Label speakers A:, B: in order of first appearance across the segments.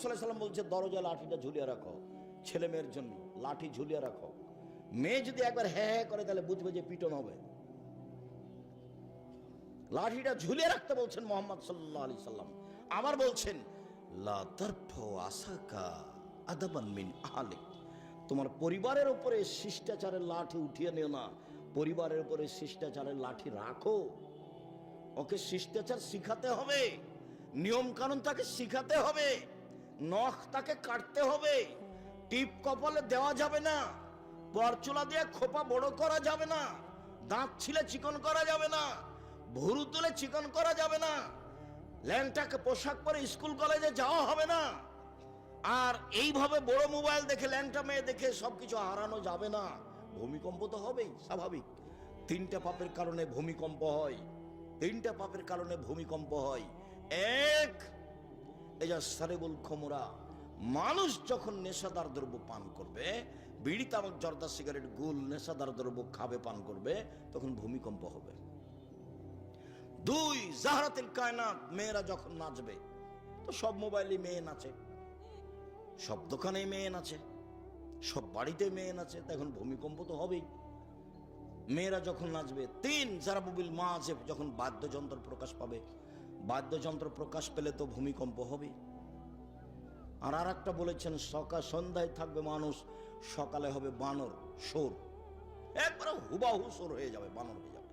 A: সাল্লাহ সাল্লাম বলছে, দরজা লাঠিটা ঝুলিয়ে রাখো, ছেলে মেয়ের জন্য লাঠি ঝুলিয়ে রাখো। মেয়ে যদি একবার হ্যাঁ হ্যাঁ করে, তাহলে বুঝবে যে পিটন হবে। লাঠিটা ঝুলিয়ে রাখতে বলছেন মোহাম্মদ সাল্লাহ আলি সাল্লাম। আবার বলছেন তোমার পরিবারের উপরে শিষ্টাচারের লাঠি উঠিয়ে নিও না। পরিবারের উপরে শিষ্টাচারের লাঠি রাখো। ওকে শিষ্টাচার শিখাতে হবে। নিয়ম কানুন তাকে শিখাতে হবে। নখ তাকে কাটতে হবে। টিপ কপালে দেওয়া যাবে না। পরচুলা দিয়ে খোপা বড় করা যাবে না। দাঁত ছিলে চিকন করা যাবে না। ভুরু তুলে চিকন করা যাবে না। ল্যাংটাকে পোশাক পরে স্কুল কলেজে যাওয়া হবে না। আর এইভাবে বড় মোবাইল দেখে, ল্যাংটা মেয়ে দেখে সবকিছু হারানো যাবে না। ভূমিকম্প তো হবেই, স্বাভাবিক। তিনটা পাপের কারণে ভূমিকম্প হয়। তিনটা পাপের কারণে ভূমিকম্প হয়। এক যা সারেবুল খমরা, মানুষ যখন নেশাদার দ্রব্য পান করবে, বিড়ি তামাক জর্দা সিগারেট, গুল নেশাদার দ্রব্য খাবে, পান করবে, তখন ভূমিকম্প হবে। দুই জাহারাতিল কায়নাত, মেয়েরা যখন নাচবে, তো সব মোবাইলে মেয়ে নাচে, সব দোকানে মেয়ে নাচে, সব বাড়িতে মেয়ে নাচে তখন ভূমিকম্প তো হবেই। মেয়েরা যখন নাচবে, তিন জারাবুবিল মাঝে যখন বাদ্যযন্ত্র প্রকাশ পাবে বাদ্যযন্ত্র প্রকাশ পেলে তো ভূমিকম্প হবে। আর আর একটা বলেছেন সকাল সন্ধ্যায় থাকবে মানুষ, সকালে হবে বানর সোর একবারে হুবাহু সোর হয়ে যাবে, বানর হয়ে যাবে।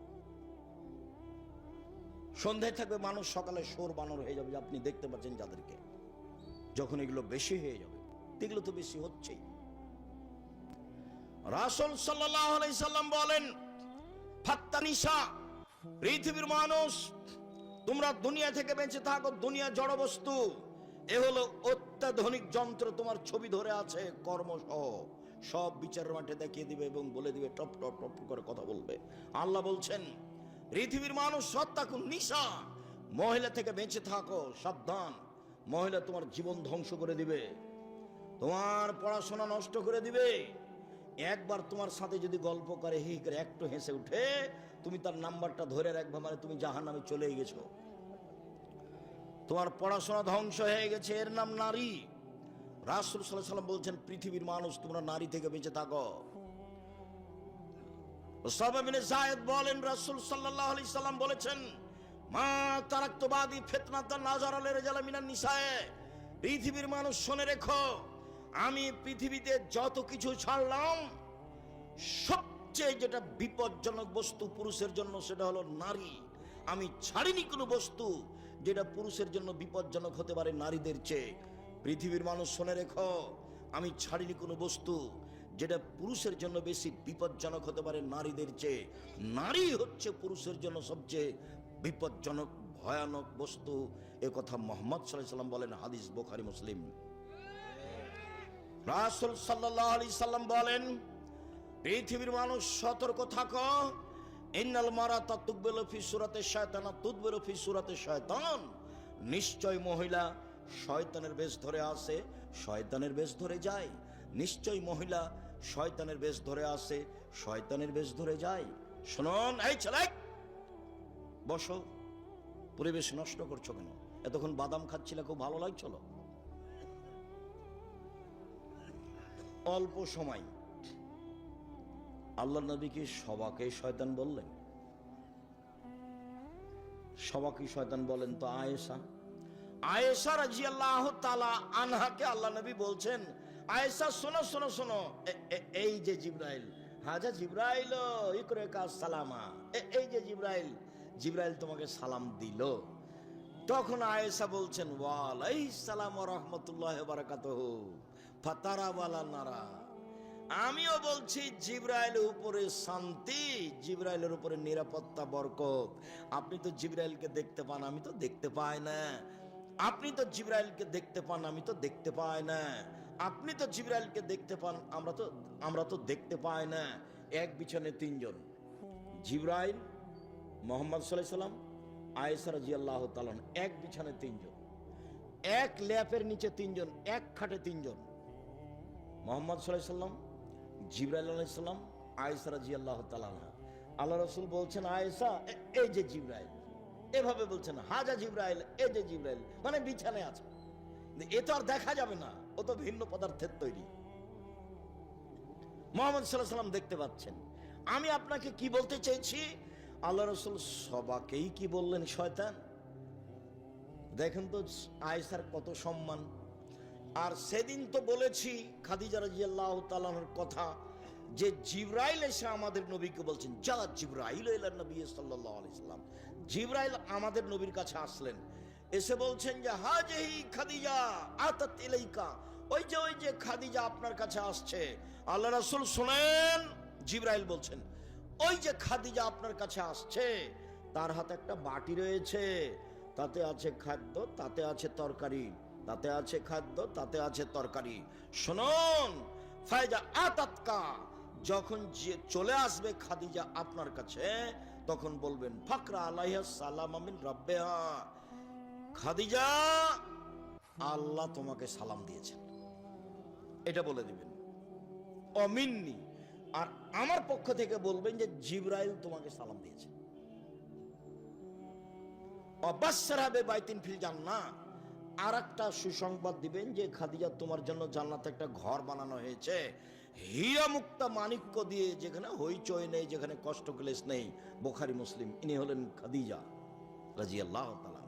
A: সন্ধ্যায় থাকবে মানুষ, সকালে সোর বানর হয়ে যাবে আপনি দেখতে পাচ্ছেন যাদেরকে। যখন এগুলো বেশি হয়ে যাবে, এগুলো তো বেশি হচ্ছেই। রাসুল সাল্লাহ সাল্লাম বলেন, ফাত্তানিসা, পৃথিবীর মানুষ তোমরা দুনিয়া থেকে বেঁচে থাকো, দুনিয়া জড় বস্তু। এ হলো অত্যাধুনিক যন্ত্র, তোমার ছবি ধরে আছে, কর্মসহ। সব বিচারের মাঠে দেখিয়ে দিবে এবং বলে দিবে, টপ টপ টপ করে কথা বলবে। আল্লাহ বলছেন, পৃথিবীর মানুষ সত্তাকুন নিশা। মহিলা থেকে বেঁচে থাকো, সাবধান। মহিলা তোমার জীবন ধ্বংস করে দিবে। তোমার পড়াশোনা নষ্ট করে দিবে। একবার তোমার সাথে যদি গল্প করে হি করে একটু হেসে উঠে তুমি তার নাম্বারটা ধরে রাখবে মানে তুমি জাহান নামে চলে গেছো। তোমার পড়াশোনা ধ্বংস হয়ে গেছে, এর নাম নারী। রাসুল সাল্লাম বলছেন, পৃথিবীর মানুষ তোমরা নারী থেকে বেঁচে থাকো। বলেন, রাসুল সাল্লাহ আলি সাল্লাম বলেছেন, মা তারাক্তবাদী ফেতনাতা রেজালা পৃথিবীর মানুষ শুনে রেখো, আমি পৃথিবীতে যত কিছু ছাড়লাম সবচেয়ে যেটা বিপজ্জনক বস্তু পুরুষের জন্য, সেটা হলো নারী। আমি ছাড়িনি কোনো বস্তু যেটা পুরুষের জন্য বিপজ্জনক হতে পারে নারীদের চেয়ে। পৃথিবীর মানুষ শুনে রেখো, আমি ছাড়িনি কোনো বস্তু যেটা পুরুষের জন্য বেশি বিপজ্জনক হতে পারে নারীদের চেয়ে। নারী হচ্ছে পুরুষের জন্য সবচেয়ে বিপজ্জনক, ভয়ানক বস্তু। এ কথা মোহাম্মদ সাল্লাম বলেন, হাদিস বোখারি, মুসলিম। রাসুল সাল্লাহ আলি সাল্লাম বলেন পৃথিবীর মানুষ সতর্ক থাকো। ইন্নাল মারা তা তুকবেল ফি সুরাতে শয়তানা তুদবেল ফি সুরাতে শয়তান। নিশ্চয় মহিলা শয়তানের বেশ ধরে আসে শয়তানের বেশ ধরে যায়। নিশ্চয় মহিলা শয়তানের বেশ ধরে আসে শয়তানের বেশ ধরে যায়। শুনুন, এই ছেলে! বসো। পরিবেশ নষ্ট করছ কেন? এতক্ষণ বাদাম খাচ্ছিলে, খুব ভালো লাগছিল। অল্প সময়। আল্লাহ নবীকে সবাকে শয়তান বললেন। সবাকে শয়তান বলেন তো আয়েশা। আয়েশা রাজি আল্লাহ তালা আনহাকে আল্লাহ নবী বলছেন, আয়েশা, শোনো শোনো শোনো এই যে জিব্রাইল হাজা জিব্রাইল, ইকরে কাজ সালামা এই যে জিব্রাইল জিব্রাইল তোমাকে সালাম দিল। তখন আয়েশা বলছেন ওয়ালাই সালাম রহমতুল্লাহ বারাকাত ফাতারা বালা নারা। আমিও বলছি, জিব্রাইলের উপরে শান্তি, জিব্রাইলের উপরে নিরাপত্তা, বরকত। আপনি তো জিব্রাইলকে দেখতে পান, আমি তো দেখতে পাই না। আপনি তো জিব্রাইলকে দেখতে পান, আমি তো দেখতে পাই না। আপনি তো জিব্রাইলকে দেখতে পান, আমরা তো আমরা তো দেখতে পাই না। এক বিছানে তিনজন। জিব্রাইল, মোহাম্মদ সাল্লাম আয়েসা রাজি আল্লাহ তালন এক বিছানে তিনজন। এক ল্যাপের নিচে তিনজন, এক খাটে তিনজন। মোহাম্মদ সাল্লাহ সাল্লাম জিব্রাইল আলাইসাল্লাম আয়েসা রাজি আল্লাহ তালানহা আল্লাহ রসুল বলছেন আয়েসা এই যে জিব্রাইল। এভাবে বলছেন, হাজা জিব্রাইল, এই যে জিব্রাইল। মানে বিছানায় আছে। এ তো আর দেখা যাবে না, ও তো ভিন্ন পদার্থের তৈরি। মোহাম্মদ সাল্লাহ সাল্লাম দেখতে পাচ্ছেন। আমি আপনাকে কি বলতে চেয়েছি? আল্লাহ রসুল সবাকেই কি বললেন, শয়তান? দেখেন তো আয়েসার কত সম্মান। আর সেদিন তো বলেছি খাদিজা রাজিয়াল্লাহ তালানোর কথা যে জিব্রাইল এসে আমাদের নবীকে বলছেন, যা জিব্রাইল এলেন নবী সাল্লাহ আলাইসাল্লাম জিব্রাইল আমাদের নবীর কাছে আসলেন, এসে বলছেন যে, হাজেহি খাদিজা, আতাত ইলাইকা। ওই যে ওই যে খাদিজা আপনার কাছে আসছে, আল্লাহ রাসূল শুনেন, জিব্রাইল বলছেন, ওই যে খাদিজা আপনার কাছে আসছে, তার হাতে একটা বাটি রয়েছে, তাতে আছে খাদ্য, তাতে আছে তরকারি। তাতে আছে খাদ্য, তাতে আছে তরকারি। শুনুন, ফায়জা আতাতকা, যখন যে চলে আসবে খাদিজা আপনার কাছে, তখন বলবেন, ফাকরা আলাইহা সালাম আমিন রব্বেহা। খাদিজা, আল্লাহ তোমাকে সালাম দিয়েছেন। এটা বলে দিবেন। অমিন্নি, আর আমার পক্ষ থেকে বলবেন যে, জিব্রাইল তোমাকে সালাম দিয়েছে। অবাসর হবে বাইতিন ফিল জান্না আর একটা সুসংবাদ দিবেন যে খাদিজা তোমার জন্য জান্নাতে একটা ঘর বানানো হয়েছে। হীরা মুক্তা মানিক্য দিয়ে যেখানে হইচই নেই, যেখানে কষ্ট ক্লেশ নেই, বোখারি মুসলিম। ইনি হলেন খাদিজা রাজি আল্লাহ তালা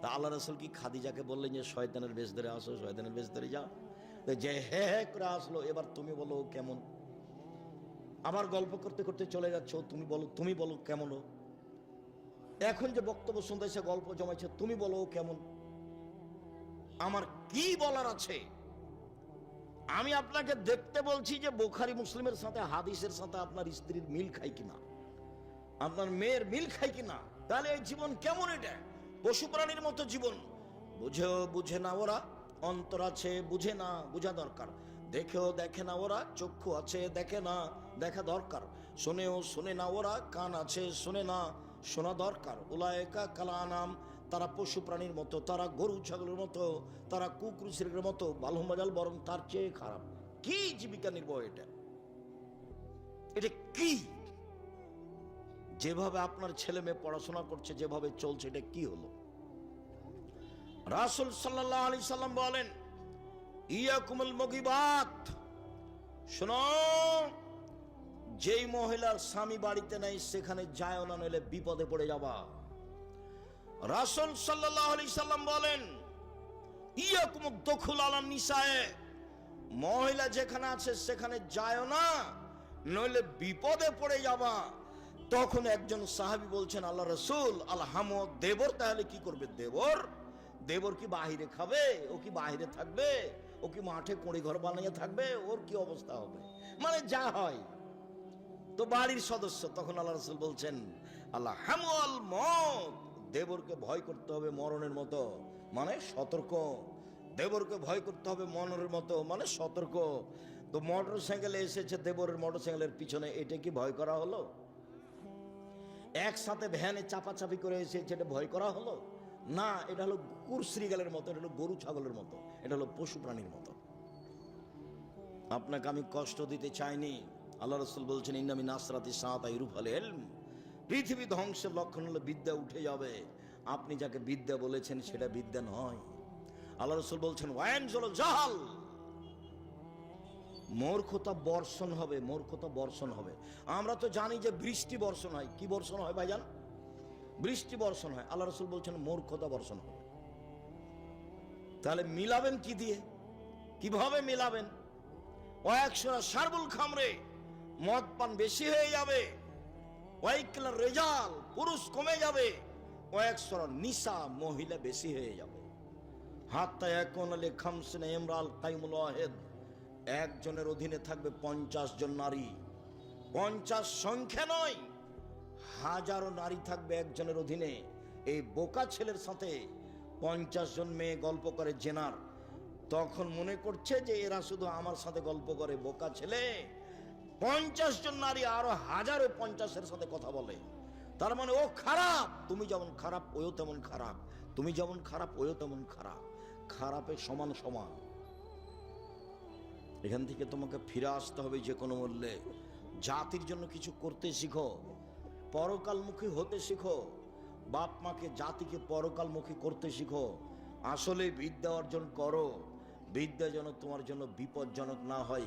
A: তা আল্লাহ রসুল কি খাদিজাকে বললেন যে, শয়তানের বেশ ধরে আসো, শয়তানের বেশ ধরে যাও যে হে হে করে আসলো, এবার তুমি বলো কেমন? আবার গল্প করতে করতে চলে যাচ্ছ, তুমি বলো তুমি বলো কেমন এখন যে বক্তব্য শুনতে গল্প জমাইছে, তুমি বলো কেমন? আমার কি বলার আছে? আমি আপনাকে দেখতে বলছি যে বোখারি মুসলিমের সাথে, হাদিসের সাথে আপনার স্ত্রীর মিল খাই কিনা? আপনার মেয়ের মিল খাই কিনা? তাহলে এই জীবন কেমন এটা? পশু প্রাণীর মতো জীবন। বুঝেও বুঝে না ওরা, অন্তর আছে বুঝে না বুঝা দরকার। দেখেও দেখে না ওরা, চক্ষু আছে দেখে না দেখা দরকার। শোনেও শোনে না ওরা, কান আছে শোনে না শোনা দরকার। উলায়কা কালা নাম তারা পশু প্রাণীর মতো, তারা গরু ছাগলের মতো, তারা কুকুরুশের মতো বালু মজাল, বরং তার চেয়ে খারাপ। কি জীবিকা নির্বাহ এটা? এটা কি? যেভাবে আপনার ছেলে মেয়ে পড়াশোনা করছে, যেভাবে চলছে, এটা কি হলো? রাসুল সাল্লাহ আলি সাল্লাম বলেন, ইয়াকুমুল মগিবাত। শোনো, যেই মহিলার স্বামী বাড়িতে নাই, সেখানে যায় না, নইলে বিপদে পড়ে যাবা। রাসুল সাল্লাহ আলি সাল্লাম বলেন ইয়াকুম দখুল আলাম নিসায়ে, মহিলা যেখানে আছে সেখানে যায় না, নইলে বিপদে পড়ে যাবা। তখন একজন সাহাবি বলছেন, আল্লাহ রসুল আলহাম দেবর, তাহলে কি করবে দেবর? দেবর কি বাহিরে খাবে? ও কি বাহিরে থাকবে? ও কি মাঠে কোড়ি ঘর বানিয়ে থাকবে? ওর কি অবস্থা হবে? মানে যা হয়। তো বাড়ির সদস্য তখন আল্লাহ রসুল বলছেন, আল্লাহ হামল মত দেবরকে ভয় করতে হবে মরণের মতো। মানে সতর্ক। দেবরকে ভয় করতে হবে মরণের মতো। মানে সতর্ক। তো মোটর সাইকেলে এসেছে দেবরের মোটর সাইকেলের পিছনে। এটা কি ভয় করা হলো? একসাথে ভ্যানে চাপাচাপি করে এসেছে, এটা ভয় করা হলো? না, এটা হলো কুকুর শ্রীগালের মতো, এটা হলো গরু ছাগলের মতো, এটা হলো পশু প্রাণীর মতো। আপনাকে আমি কষ্ট দিতে চাইনি। আল্লাহ রসুল বলছেন, ইন্নামি নাসরাতি সাঁত ইরুফ আল এলম পৃথিবী ধ্বংসের লক্ষণ হলো বিদ্যা উঠে যাবে। আপনি যাকে বিদ্যা বলেছেন, সেটা বিদ্যা নয়। আল্লাহ রসুল বলছেন ওয়ান চলো জাহাল। মূর্খতা বর্ষণ হবে মূর্খতা বর্ষণ হবে। আমরা তো জানি যে বৃষ্টি বর্ষণ হয়। কি বর্ষণ হয় ভাইজান? বৃষ্টি বর্ষণ হয়। আল্লাহ রসুল বলছেন মূর্খতা বর্ষণ হবে। তাহলে মিলাবেন কি দিয়ে? কীভাবে মিলাবেন? ও একশোরা সারবুল খামরে, মদ পান বেশি হয়ে যাবে। রেজাল, পুরুষ কমে যাবে নিশা মহিলা বেশি হয়ে যাবে। ইমরাল একজনের অধীনে থাকবে পঞ্চাশ জন নারী। পঞ্চাশ সংখ্যা নয়, হাজারো নারী থাকবে একজনের অধীনে। এই বোকা ছেলের সাথে পঞ্চাশ জন মেয়ে গল্প করে জেনার। তখন মনে করছে যে এরা শুধু আমার সাথে গল্প করে, বোকা ছেলে। পঞ্চাশ জন নারী আরও হাজারো পঞ্চাশের সাথে কথা বলে। তার মানে ও খারাপ। তুমি যেমন খারাপ ওও তেমন খারাপ। তুমি যেমন খারাপ ওও তেমন খারাপ। খারাপের সমান সমান। এখান থেকে তোমাকে ফিরে আসতে হবে যে কোনো মূল্যে। জাতির জন্য কিছু করতে শিখো, পরকালমুখী হতে শিখো, বাপ মাকে, জাতিকে পরকালমুখী করতে শিখো। আসলে বিদ্যা অর্জন করো। বিদ্যা যেন তোমার জন্য বিপজ্জনক না হয়।